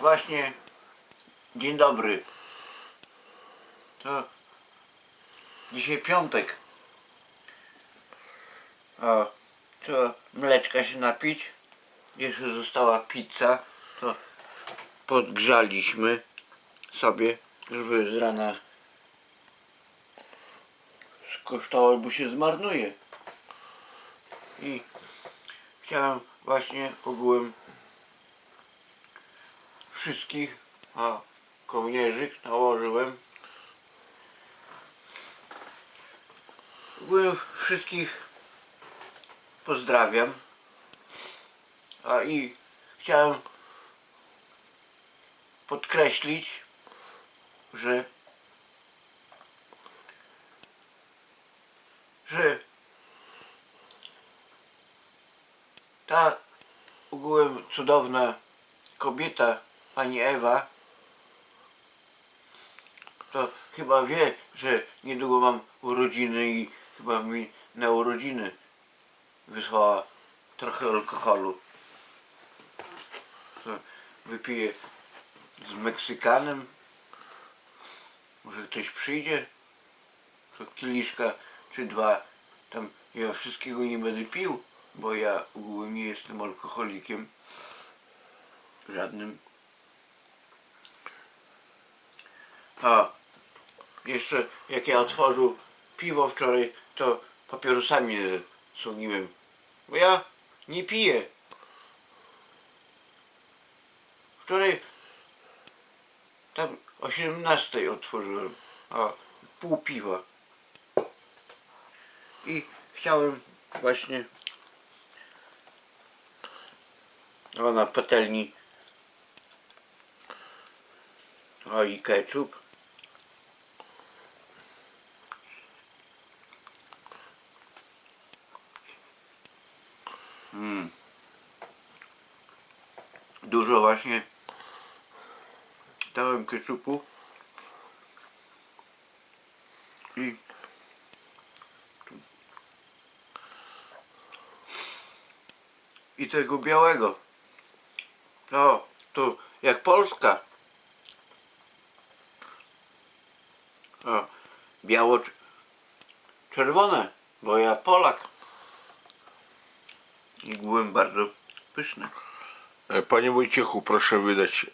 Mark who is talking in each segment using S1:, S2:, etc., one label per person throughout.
S1: właśnie dzień dobry. To dzisiaj piątek. To mleczka się napić. Jeszcze została pizza. To podgrzaliśmy sobie, żeby z rana skosztował, bo się zmarnuje. I chciałem właśnie ogółem wszystkich a kołnierzyk nałożyłem. Ogółem wszystkich pozdrawiam. A i chciałem podkreślić że że ta ogółem cudowna kobieta, pani Ewa, to chyba wie, że niedługo mam urodziny i chyba mi na urodziny wysłała trochę alkoholu. To wypiję z Meksykanem. Może ktoś przyjdzie? To kieliszka czy dwa. Tam ja wszystkiego nie będę pił, bo ja ogółem nie jestem alkoholikiem. Żadnym. A jeszcze jak ja otworzył piwo wczoraj, to papierosami słoniłem. Bo ja nie piję. Wczoraj tam o 17 otworzyłem, a pół piwa. I chciałem właśnie o na patelni o i ketchup mm. dużo właśnie dałem ketchupu i i tego białego. O, tu jak Polska. O, biało czerwone, bo ja Polak. I byłem bardzo pyszny.
S2: E, Panie Wojciechu, proszę wydać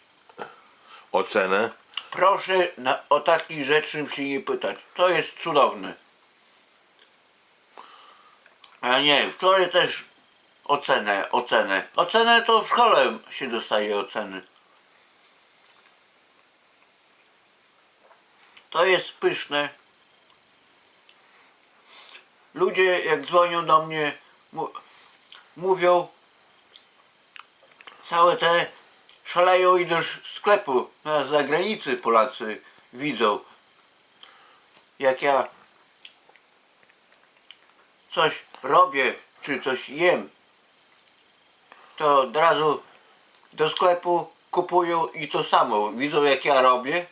S2: ocenę.
S1: Proszę na, o takich rzeczy się nie pytać. To jest cudowne. A nie, wczoraj też ocenę, ocenę. Ocenę to w szkole się dostaje oceny. To jest pyszne. Ludzie jak dzwonią do mnie mówią całe te szaleją i do sklepu na zagranicy Polacy widzą. Jak ja coś robię czy coś jem to od razu do sklepu kupują i to samo. Widzą jak ja robię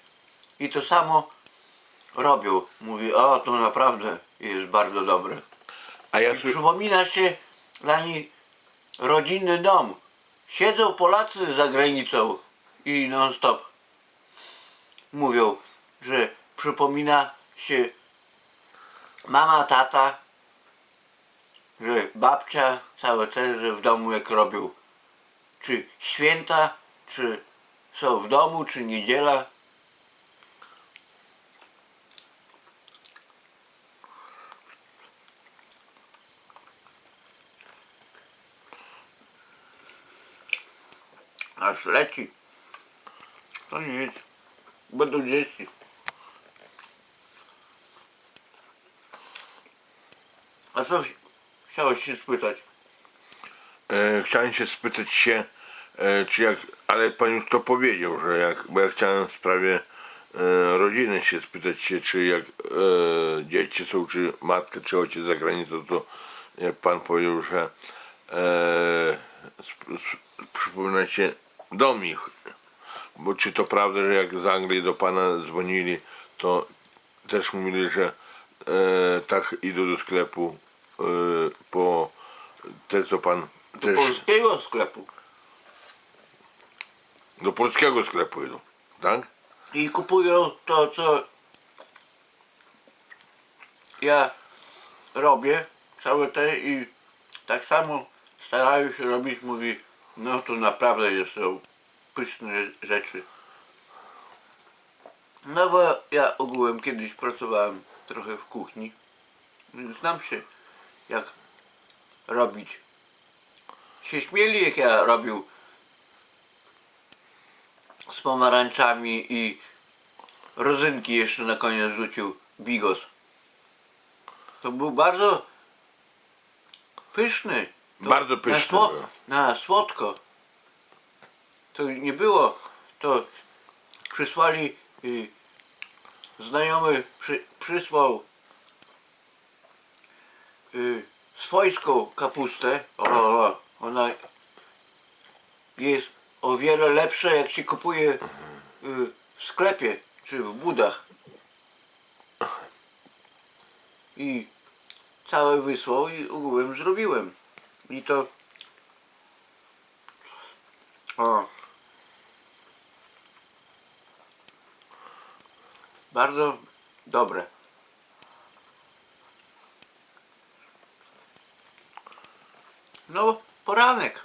S1: i to samo robią. Mówi o to naprawdę jest bardzo dobre.
S2: A ja
S1: i
S2: sły-
S1: przypomina się dla nich rodzinny dom. Siedzą Polacy za granicą i non stop mówią, że przypomina się mama, tata, że babcia, całe te, że w domu jak robią. Czy święta, czy są w domu, czy niedziela. Aż leci. To nic. Będą dzieci. A co ch- chciałeś się spytać?
S2: e, chciałem się spytać się, e, czy jak, ale pan już to powiedział, że jak, bo ja chciałem w sprawie e, rodziny się spytać się, czy jak e, dzieci są, czy matka, czy ojciec za granicą, to jak pan powiedział, że e, sp, sp, przypomina się dom ich. Bo czy to prawda, że jak z Anglii do pana dzwonili, to też mówili, że e, tak idą do sklepu e, po te co pan
S1: Do
S2: też
S1: polskiego sklepu.
S2: Do polskiego sklepu idą, tak?
S1: i kupują to, co ja robię, całe te i tak samo starają się robić, mówi, no to naprawdę jest są pyszne rzeczy. No bo ja ogółem kiedyś pracowałem trochę w kuchni, znam się jak robić. Się śmieli jak ja robił z pomarańczami i rodzynki jeszcze na koniec rzucił bigos. To był bardzo pyszny. To
S2: Bardzo pyszny
S1: Na, sło- na słodko. To nie było. To przysłali y, znajomy przy, przysłał y, swojską kapustę. O, o, o, ona jest o wiele lepsza jak się kupuje y, w sklepie czy w budach. I całe wysłał i ogółem zrobiłem. I to o bardzo dobre. No, poranek.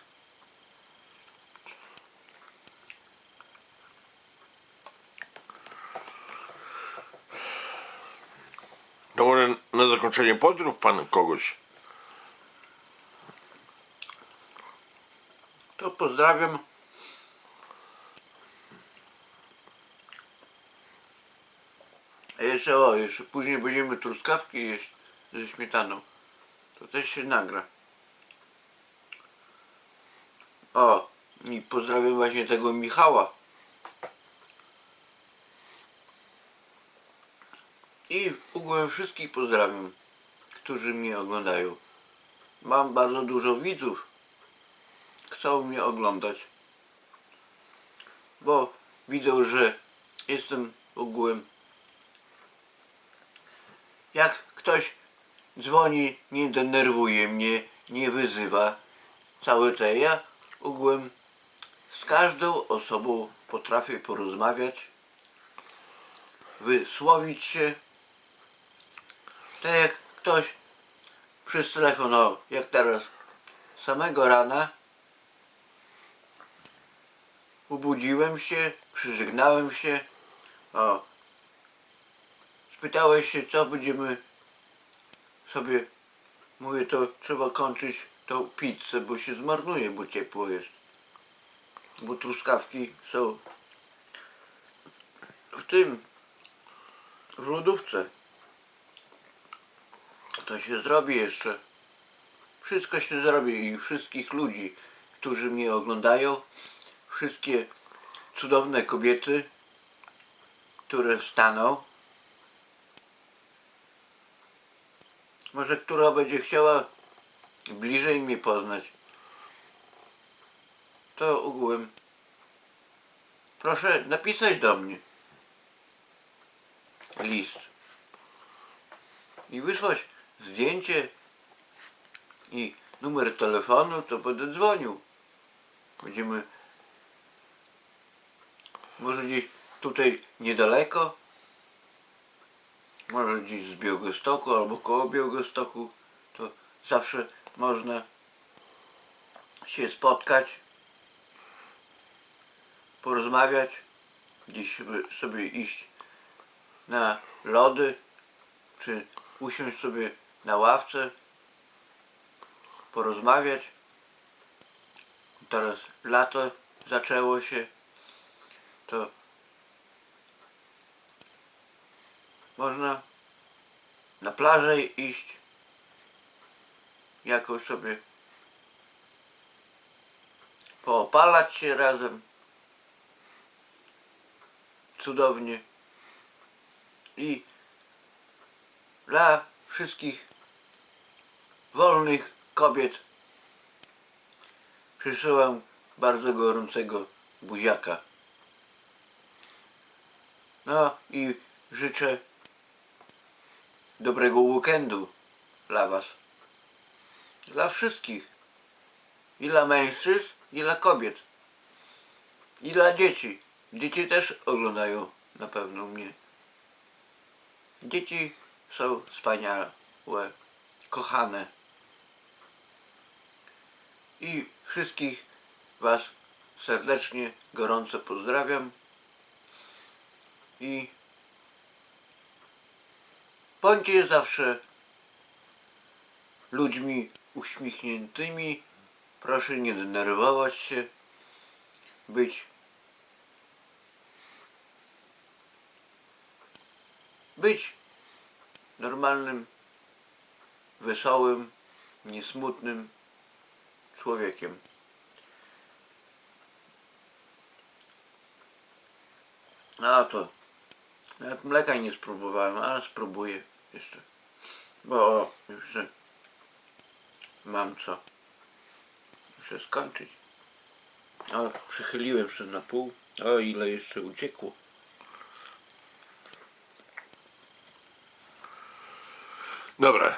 S2: To na zakończenie pozdrów pan kogoś.
S1: To pozdrawiam. Jeszcze o, jeszcze później będziemy truskawki jeść ze śmietaną. To też się nagra. O, i pozdrawiam właśnie tego Michała. I ogółem wszystkich pozdrawiam, którzy mnie oglądają. Mam bardzo dużo widzów chcą mnie oglądać, bo widzą, że jestem ogółem. Jak ktoś dzwoni, nie denerwuje mnie, nie wyzywa, całe te, ja ogółem z każdą osobą potrafię porozmawiać, wysłowić się, tak jak ktoś przez telefon, jak teraz, samego rana Obudziłem się, przyżegnałem się. O. Spytałeś się, co będziemy sobie. Mówię, to trzeba kończyć tą pizzę, bo się zmarnuje, bo ciepło jest. Bo truskawki są w tym, w lodówce. To się zrobi jeszcze. Wszystko się zrobi i wszystkich ludzi, którzy mnie oglądają, wszystkie cudowne kobiety, które wstaną. Może która będzie chciała bliżej mnie poznać. To ogółem. Proszę napisać do mnie list i wysłać zdjęcie i numer telefonu, to będę dzwonił. Będziemy może gdzieś tutaj niedaleko, może gdzieś z Białegostoku albo koło Białegostoku, to zawsze można się spotkać, porozmawiać, gdzieś sobie, iść na lody, czy usiąść sobie na ławce, porozmawiać. Teraz lato zaczęło się, to można na plażę iść, jakoś sobie poopalać się razem. Cudownie. I dla wszystkich wolnych kobiet przysyłam bardzo gorącego buziaka. No i życzę dobrego weekendu dla Was. Dla wszystkich. I dla mężczyzn, i dla kobiet. I dla dzieci. Dzieci też oglądają na pewno mnie. Dzieci są wspaniałe, kochane. I wszystkich Was serdecznie, gorąco pozdrawiam. I bądźcie zawsze ludźmi uśmiechniętymi. Proszę nie denerwować się. Być być normalnym, wesołym, niesmutnym człowiekiem. A to nawet mleka nie spróbowałem, ale spróbuję jeszcze. Bo o, jeszcze mam co. Muszę skończyć. O, przychyliłem się na pół. O, ile jeszcze uciekło.
S2: Dobra,